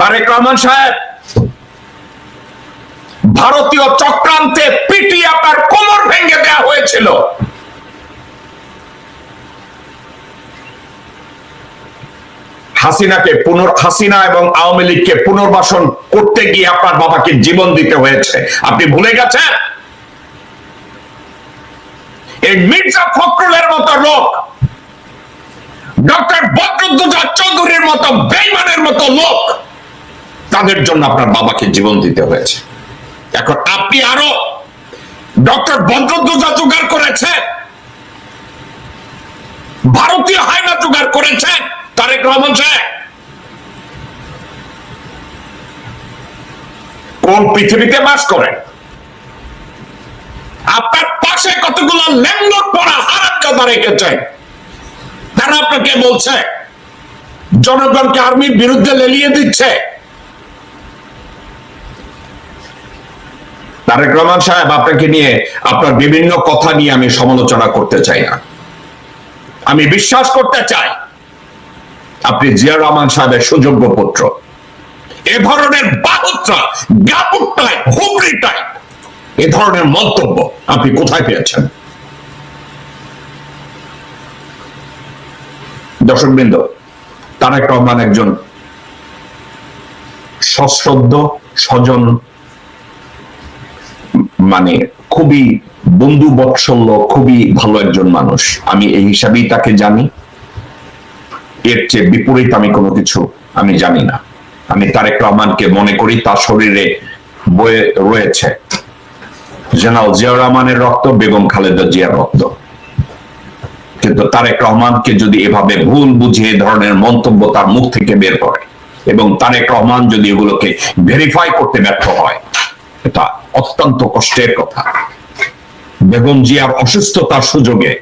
তারেক রহমান সাহেব, ভারতীয় চক্রান্তে পিটিয়ে আপনার কোমর ভেঙে দেওয়া হয়েছিল। হাসিনাকে পুনর, হাসিনা এবং আওয়ামী লীগকে পুনর্বাসন করতে গিয়ে আপনার বাবাকে জীবন দিতে হয়েছে। আপনি ভুলে গেছেন? এই মির্জা ফখরুলের মতো লোক, ডক্টর বদরুদ্দোজা চৌধুরীর মতো বেইমানের মতো লোক তাদের জন্য আপনার বাবাকে জীবন দিতে হয়েছে। এখন আপনি আরও ডক্টর বদরুদ্দোজা জোগাড় করেছেন, ভারতীয় হায়না জোগাড় করেছেন, তারেক রহমান কোন পৃথিবীতে বাস করেন? আপনার পাশে কতগুলো ল্যান্ডর পড়া হারাম রেখেছেন? তারা আপনাকে বলছে, জনগণকে আর্মির বিরুদ্ধে লেলিয়ে দিচ্ছে। তারেক রহমান সাহেব, আপনাকে নিয়ে আপনার বিভিন্ন কথা নিয়ে আমি সমালোচনা করতে চাই না। আমি বিশ্বাস করতে চাই আপনি জিয়া রহমান সাহেবের সুযোগ্য পুত্র। এ ধরনের হুবড়িটাই এ ধরনের মন্তব্য আপনি কোথায় পেয়েছেন? দর্শকবৃন্দ, তারেক রহমান একজন সশ্রদ্ধ স্বজন মানে খুবই বন্ধু বৎসল্য, খুবই ভালো একজন মানুষ। আমি এই হিসাবেই তাকে জানি। এর চেয়ে বিপরীত আমি কোনো কিছু আমি জানি না। আমি তারেক রহমানকে মনে করি তার শরীরে বয়ে রয়েছে। জেনারেল জিয়াউর রহমানের রক্ত, বেগম খালেদা জিয়ার রক্ত। কিন্তু তারেক রহমানকে যদি এভাবে ভুল বুঝিয়ে ধরনের মন্তব্য তার মুখ থেকে বের করে এবং তারেক রহমান যদি এগুলোকে ভেরিফাই করতে ব্যর্থ হয় এটা অত্যন্ত কষ্টের কথা। বেগম জিয়ার অসুস্থতার সুযোগে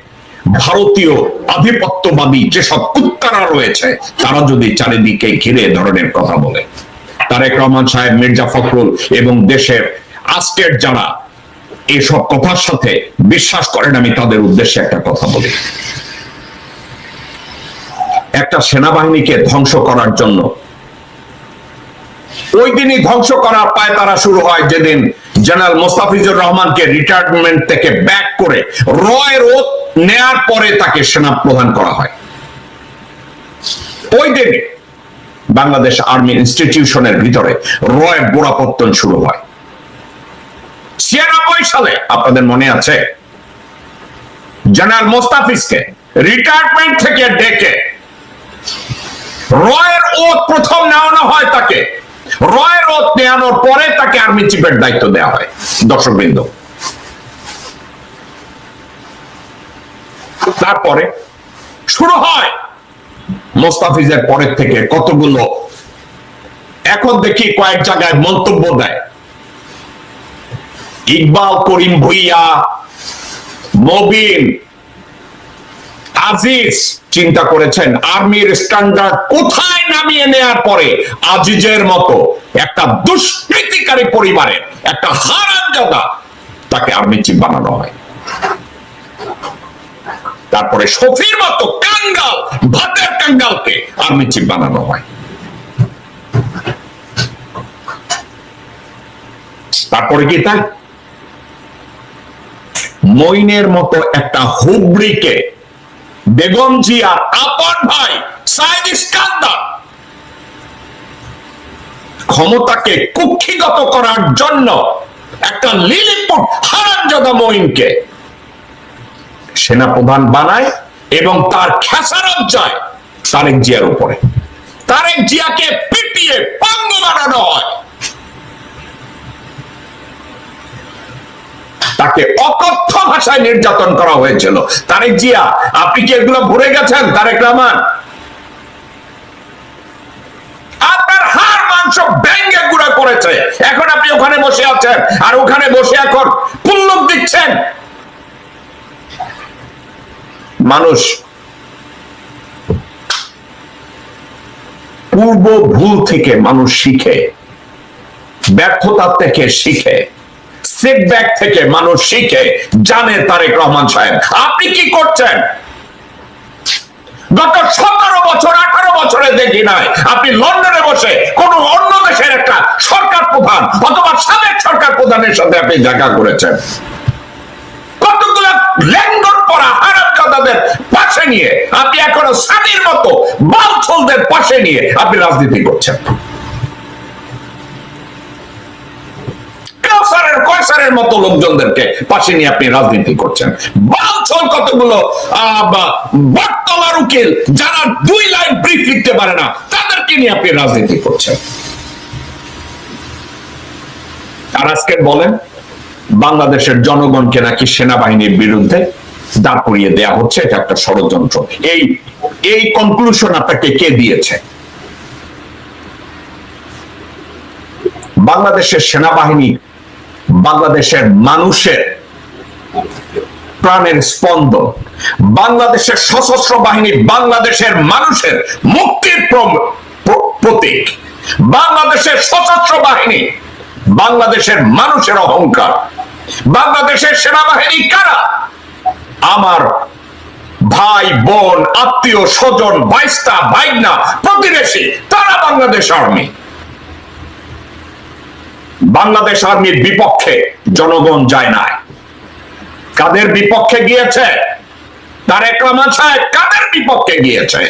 ভারতীয় আধিপত্যবাদী যেসব কুত্তারা রয়েছে, তারা যদি চারিদিকে ঘিরে ধরনের কথা বলে। তারেক রহমান সাহেব, মির্জা ফখরুল এবং দেশের আজকের যারা এসব কথার সাথে বিশ্বাস করেন, আমি তাদের উদ্দেশ্যে একটা কথা বলি। একটা সেনাবাহিনীকে ধ্বংস করার জন্য ওই দিনই ধ্বংস করার পায় তারা শুরু হয় যেদিন জেনারেল মোস্তাফিজুর রহমানকে রিটায়ারমেন্ট থেকে ব্যাক করে রয়ের ওত নেয়ার পরে তাকে সেনা প্রদান করা হয়। ওই দিনে বাংলাদেশ আর্মি ইনস্টিটিউশনের ভিতরে রয়ের গোড়াপত্তন শুরু হয়। ছিয়ানব্বই সালে আপনাদের মনে আছে? জেনারেল মোস্তাফিজকে রিটায়ারমেন্ট থেকে ডেকে রয়ের ওত প্রথম নেওয়ানো হয় তাকে। রয়ের ওত নেওয়ানোর পরে তাকে আর্মি চিফের দায়িত্ব দেওয়া হয়। দর্শকবৃন্দ। তারপরে শুরু হয় মোস্তাফিজের পরের থেকে কতগুলো। এখন দেখি কয়েক জায়গায় মন্তব্য দেয়। ইকবাল করিম ভুইয়া, মবিন আজিজ চিন্তা করেছেন, আর্মির স্ট্যান্ডার্ড কোথায় নামিয়ে নেয়ার পরে আজিজের মতো একটা দুষ্কৃতিকারী পরিবারের একটা হারামজাদা তাকে আর্মি চিফ বানানো হয়। তারপরে শফির মতো কাঙ্গাল, ভাতের কাঙ্গালকে আর্মি চিফ বানানো হয়। তারপরে কি তাই? মইনের মতো একটা হুবড়িকে বেগম জিয়ার আপন ভাই সাইদ ইস্কান্দার, ক্ষমতাকে কুক্ষিগত করার জন্য একটা লিলিপুট হারামজাদা মইনকে সেনাপ্রধান বানায় এবং তার খেসারত যায় তারেক জিয়ার উপরে। তারেক জিয়াকে পিটিয়ে পাঙ্গ বানানো হয়। তাকে অকথ্য ভাষায় নির্যাতন করা হয়েছিল। তারেক জিয়া, আপনি কি এগুলো ভুলে গেছেন? তারেক রহমান। আপনার হাড়, মাংস ব্যঙ্গে গুঁড়া করেছে। এখন আপনি ওখানে বসে আছেন। আর ওখানে বসে এখন দিচ্ছেন। মানুষ পূর্ব ভুল থেকে মানুষ শিখে, ব্যর্থতা থেকে শিখে। সেটব্যাক থেকে মানুষ শিখে জানে তারেক রহমান সাহেব। আপনি কি করছেন? গত সতেরো বছর, আঠারো বছরে দেখি নাই। আপনি লন্ডনে বসে কোন অন্য দেশের একটা সরকার প্রধান অথবা সাবেক সরকার প্রধানের সাথে আপনি দেখা করেছেন। পাশে নিয়ে, আপনি এখনও সানির মতো বালছলদের পাশে নিয়ে আপনি রাজনীতি করছেন। কাউসারের কয়সারের মতো লোকজনদেরকে পাশে নিয়ে আপনি রাজনীতি করছেন? কতগুলো আহ, বা- বটতলার উকিল যারা দুই লাইন ব্রিফ লিখতে পারে না তাদেরকে নিয়ে আপনি রাজনীতি করছেন। আর আজকে বলেন বাংলাদেশের জনগণকে নাকি সেনাবাহিনীর বিরুদ্ধে দাঁড় করিয়ে দেয়া হচ্ছে এটা একটা ষড়যন্ত্র। এই এই কনক্লুশন আপনাকে কে দিয়েছে? বাংলাদেশের সেনাবাহিনী বাংলাদেশের মানুষের প্রাণের স্পন্দন, বাংলাদেশের সশস্ত্র বাহিনী, বাংলাদেশের মানুষের মুক্তির প্র- প্র- প্রতীক, বাংলাদেশের সশস্ত্র বাহিনী, বাংলাদেশের মানুষের অহংকার, বাংলাদেশের সেনাবাহিনী কারা? আমার ভাই, বোন, আত্মীয়, স্বজন বাইস্তা ভাইনা, প্রতিবেশী, তারা বাংলাদেশ আর্মি। বাংলাদেশ আর্মির বিপক্ষে জনগণ যায় নাই। কাদের বিপক্ষে গিয়েছে? তারেক রহমান সাহেব কাদের বিপক্ষে গিয়েছে?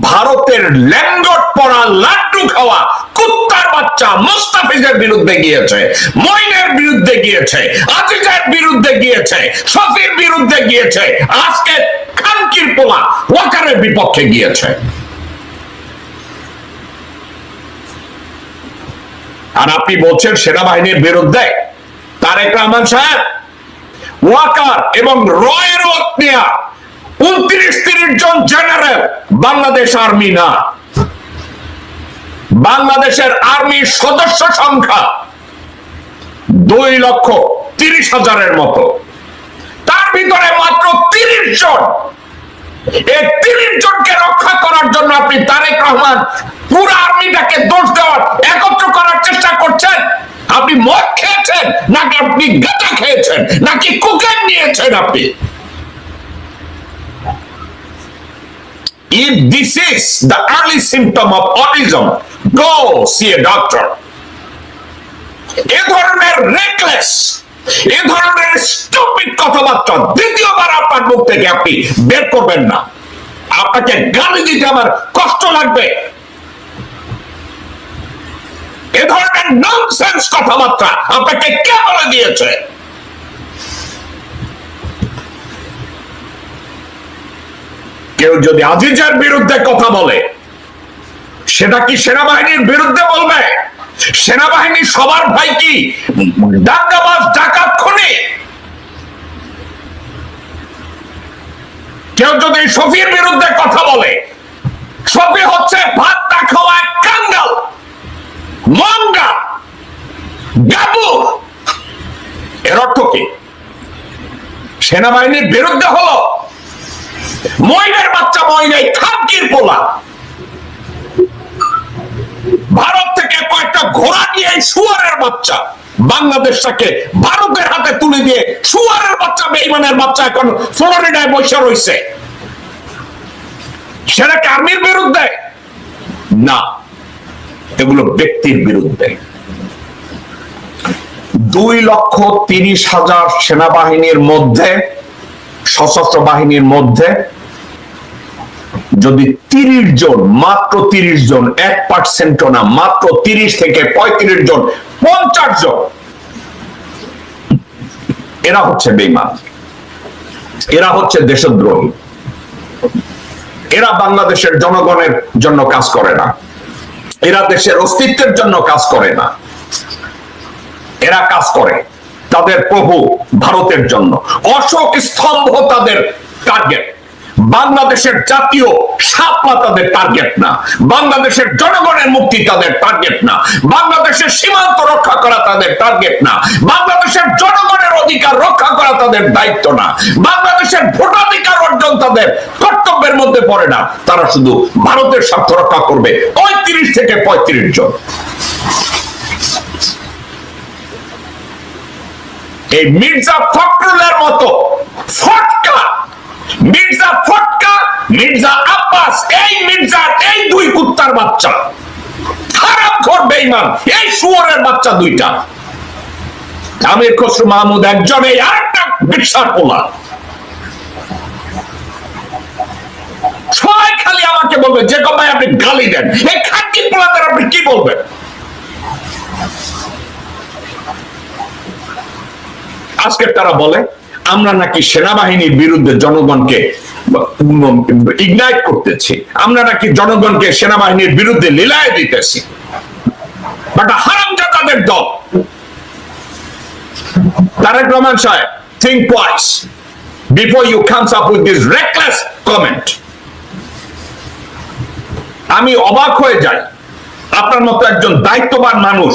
ভারতের ল্যান্ডট পড়া লাড্ডু খাওয়া কুত্তার বাচ্চা মুস্তাফিজের বিরুদ্ধে গিয়েছে মইনের বিরুদ্ধে গিয়েছে, আজিজের বিরুদ্ধে গিয়েছে, শফির বিরুদ্ধে গিয়েছে, আজকে খানকির পোলা ওয়াকারের বিপক্ষে গিয়েছে। আর আপনি বলছেন সেনাবাহিনীর বিরুদ্ধে তারেক রহমান সাহেব, ওয়াকার এবং রয়ের নেয়া উনত্রিশ তিরিশ জন জেনারেল বাংলাদেশ আর্মি না। বাংলাদেশের আর্মির সদস্য সংখ্যা দুই লক্ষ তিরিশ হাজারের মতো। তার ভিতরে মাত্র তিরিশ জন এই তিরিশ জনকে রক্ষা করার জন্য আপনি তারেক রহমান পুরো আর্মিটাকে দোষ দেওয়ার একত্র করার চেষ্টা করছেন আপনি মদ খেয়েছেন নাকি আপনি গাঁজা খেয়েছেন নাকি কোকেন নিয়েছেন আপনি If this is the early symptom of autism, go see a doctor. এ ধরনের রেকলেস এ ধরনের স্টুপিড কথাবার্তা দ্বিতীয়বার আপনার মুখ থেকে আপনি বের করবেন না। আপনাকে গালি দিতে আমার কষ্ট লাগবে। এ ধরনের ননসেন্স কথাবার্তা আপনাকে কে বলে দিয়েছে? কেউ যদি আজিজের বিরুদ্ধে কথা বলে, সেটা কি সেনাবাহিনীর বিরুদ্ধে বলবে? সেনাবাহিনী সবার ভাই কি? ডাকাবাজ ডাকাত, খুনি? কেউ যদি শফির বিরুদ্ধে কথা বলে, শফি হচ্ছে ভাত না খাওয়া এক কাঙ্গাল, মঙ্গা, গাবু। এর অর্থ কি? সেনাবাহিনীর বিরুদ্ধে হলো ময়নের বাচ্চা ময়নাই খামকির পোলা। ভারত থেকে কয়েকটা ঘোড়া নিয়ে এই শুয়ারের বাচ্চা, বাংলাদেশটাকে ভারতের হাতে তুলে দিয়ে শুয়ারের বাচ্চা, বেইমানের বাচ্চা এখন ফ্লোরিডায় বসে রয়েছে সেটা কি আর্মির বিরুদ্ধে? না, এগুলো ব্যক্তির বিরুদ্ধে। দুই লক্ষ তিরিশ হাজার সেনাবাহিনীর মধ্যে, সশস্ত্র বাহিনীর মধ্যে যদি তিরিশ জন, মাত্র তিরিশ জন, এক পার্সেন্ট না, মাত্র তিরিশ থেকে পঁয়ত্রিশ জন, পঞ্চাশ জন। এরা হচ্ছে বেইমান এরা হচ্ছে দেশদ্রোহী। এরা বাংলাদেশের জনগণের জন্য কাজ করে না। এরা দেশের অস্তিত্বের জন্য কাজ করে না। এরা কাজ করে তাদের প্রভু ভারতের জন্য। অশোক স্তম্ভ তাদের টার্গেট বাংলাদেশের জাতীয় সাপলা তাদের টার্গেট না। বাংলাদেশের জনগণের মুক্তি তাদের টার্গেট না। বাংলাদেশের সীমান্ত রক্ষা করা তাদের টার্গেট না। বাংলাদেশের জনগণের অধিকার রক্ষা করা তাদের দায়িত্ব না। বাংলাদেশের ভোটাধিকার অর্জন তাদের কর্তব্যের মধ্যে পড়ে না। তারা শুধু ভারতের স্বার্থ রক্ষা করবে। পঁয়ত্রিশ থেকে পঁয়ত্রিশ জন। এই মির্জা ফখরুলের মতো ফটকা মির্জা ফটকা, মির্জা আব্বাস, এই মির্জা এই দুই কুত্তার বাচ্চা। খারাপ হারামখোর বেঈমান। এই শুয়োরের বাচ্চা দুইটা। আমির খসরু মাহমুদ একজন, এই আরেকটা বিশ্বাস পোলা সবাই খালি আমাকে বলবে যে ভাই, আপনি গালি দেন। এই খানকি পোলাদের আপনি কি বলবেন? আজকে তারা বলে আমরা নাকি সেনাবাহিনীর বিরুদ্ধে জনগণকে ইগনাইট করতেছি। আমরা নাকি জনগণকে সেনাবাহিনীর বিরুদ্ধে লীলায় দিতেছি। দল। তারেক রহমান সাহেব, think twice before you comes up with this reckless comment. আমি অবাক হয়ে যাই। আপনার মতো একজন দায়িত্ববান মানুষ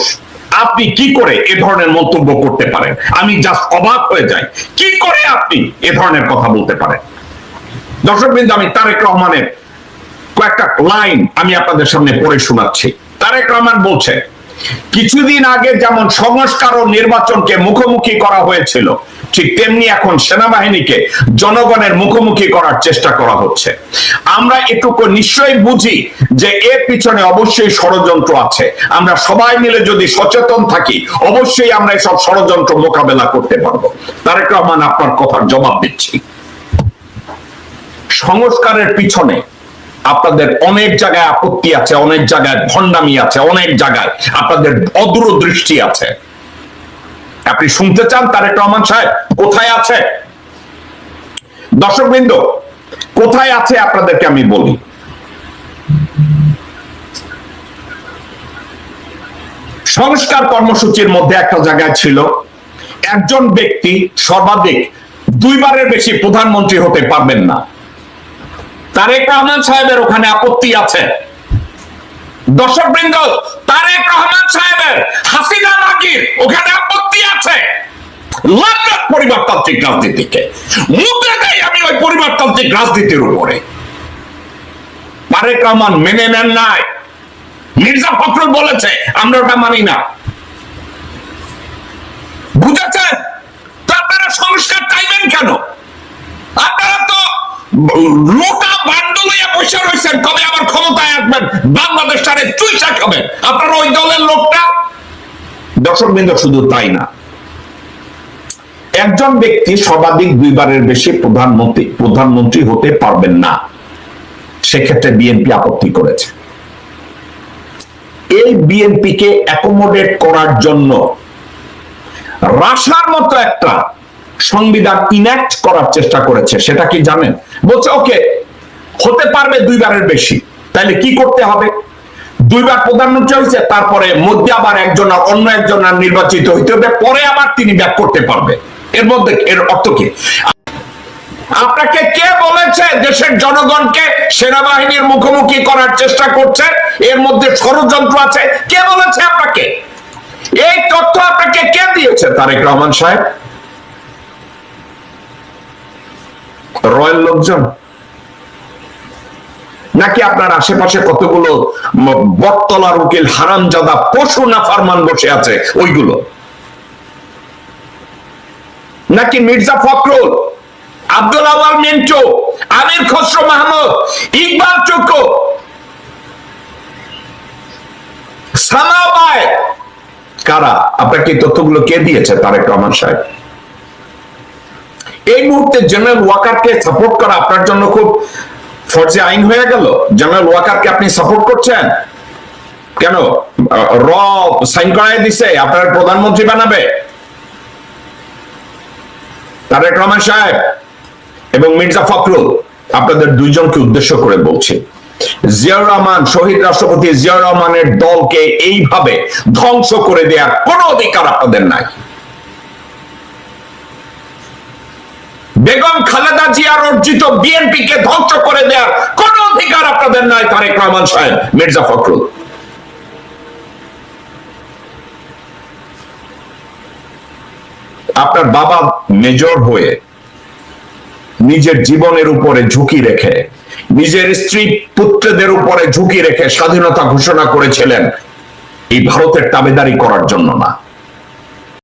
আপনি কি করে এ ধরনের মন্তব্য করতে পারেন? আমি জাস্ট অবাক হয়ে যাই। কি করে আপনি এ ধরনের কথা বলতে পারেন? দর্শক বিন্দু আমি তারেক রহমানের কয়েকটা লাইন আমি আপনাদের সামনে পড়ে শোনাচ্ছি। তারেক রহমান বলছে কিছুদিন আগে যেমন সংস্কার ও নির্বাচনকে মুখোমুখি করা হয়েছিল ঠিক তেমনি এখন সেনাবাহিনীকে জনগণের মুখোমুখি করার চেষ্টা করা হচ্ছে। আমরা এটুকু নিশ্চয়ই বুঝি যে এর পিছনে অবশ্যই ষড়যন্ত্র আছে। আমরা সবাই মিলে যদি সচেতন থাকি, অবশ্যই আমরা এসব ষড়যন্ত্র মোকাবেলা করতে পারব। তারেক রহমান আপনার কথার জবাব দিচ্ছি। সংস্কারের পিছনে আপনাদের অনেক জায়গায় আপত্তি আছে, অনেক জায়গায় ভণ্ডামি আছে, অনেক জায়গায় আপনাদের অদূরদৃষ্টি আছে। আপনি শুনতে চান তারেক রহমান সাহেব? কোথায় আছে? দর্শকবৃন্দ, কোথায় আছে আপনাদেরকে আমি বলি? সংস্কার কর্মসূচির মধ্যে একটা জায়গায় ছিল, একজন ব্যক্তি সর্বাধিক দুইবারের বেশি প্রধানমন্ত্রী হতে পারবেন না। তারেক রহমান সাহেবের ওখানে আপত্তি আছে। দর্শক বৃন্দ তারেক রহমান সাহেবের হাসিনা নাগির ওখানে আপত্তি আছে লাভ পরিবারতান্ত্রিক রাজনীতিকে। মুখে দেয় আমি ওই পরিবারতান্ত্রিক রাজনীতির উপরে। রহমান মেনে নেন নাই। মির্জা ফখরুল বলেছে, আমরা ওটা মানি না। বুঝেছেন? সংস্কার চাইবেন কেন? আপনারা তো লোটা বসে রয়েছেন কবে আবার ক্ষমতায় আসবেন, বাংলাদেশ সারে চুইচা খাবেন আপনারা ওই দলের লোকটা? দর্শক বিন্দু শুধু তাই না একজন ব্যক্তি সর্বাধিক দুইবারের বেশি প্রধানমন্ত্রী প্রধানমন্ত্রী হতে পারবেন না। সেক্ষেত্রে বিএনপি আপত্তি করেছে। এই বিএনপি কে অ্যাকোমোডেট করার জন্য রাশার মতো একটা সংবিধান ইন্যাক্ট করার চেষ্টা করেছে। সেটা কি জানেন? বলছে, ওকে, হতে পারবে দুইবারের বেশি। তাহলে কি করতে হবে? দুইবার প্রধানমন্ত্রী হয়েছে, তারপরে মধ্যে আবার একজন আর অন্য একজন আর নির্বাচিত হইতে হবে। পরে আবার তিনি ব্যাক করতে পারবে। এর মধ্যে এর অর্থ কি? আপনাকে কে বলেছে দেশের জনগণকে সেনাবাহিনীর মুখোমুখি করার চেষ্টা করছে? এর মধ্যে ষড়যন্ত্র আছে। কে বলেছে আপনাকে? এই তথ্য আপনাকে কে দিয়েছে? তারেক রহমান সাহেব। রয়্যাল লোকজন। নাকি আপনার আশেপাশে কতগুলো বটতলার উকিল হারামজাদা পশু না ফারমান বসে আছে? ওইগুলো। নাকি মির্জা ফখরুল, আব্দুল আওয়াল মিন্টু, আমির খসরু মাহমুদ, ইকবাল চুকু সানাবাই কারা? আপনাকে তথ্যগুলো কে দিয়েছে? তারেক রহমান সাহেব। এই মুহূর্তে জেনারেল ওয়াকারকে সাপোর্ট করা আপনার জন্য খুব ফর্জে আইন হয়ে গেল। জেনারেল ওয়াকারকে আপনি সাপোর্ট করছেন? কেন? র, সাইন করাই দিছে, আপনার প্রধানমন্ত্রী বানাবে। তারেক রহমান সাহেব এবং মির্জা ফখরুল, আপনাদের দুইজনকে উদ্দেশ্য করে বলছি। জিয়াউর রহমান, শহীদ রাষ্ট্রপতি জিয়াউর রহমানের দলকে এইভাবে ধ্বংস করে দেওয়ার কোনো অধিকার আপনাদের নাই। বেগম খালেদা জিয়ার অর্জিত বিএনপি কে ধ্বংস করে দেওয়ার কোন অধিকার আপনাদের নাই তারেক রহমান সাহেব, মির্জা ফখরুল। আপনার বাবা মেজর হয়ে নিজের জীবনের উপরে ঝুঁকি রেখে, নিজের স্ত্রী পুত্রদের উপরে ঝুঁকি রেখে স্বাধীনতা ঘোষণা করেছিলেন, এই ভারতের তাবেদারি করার জন্য না।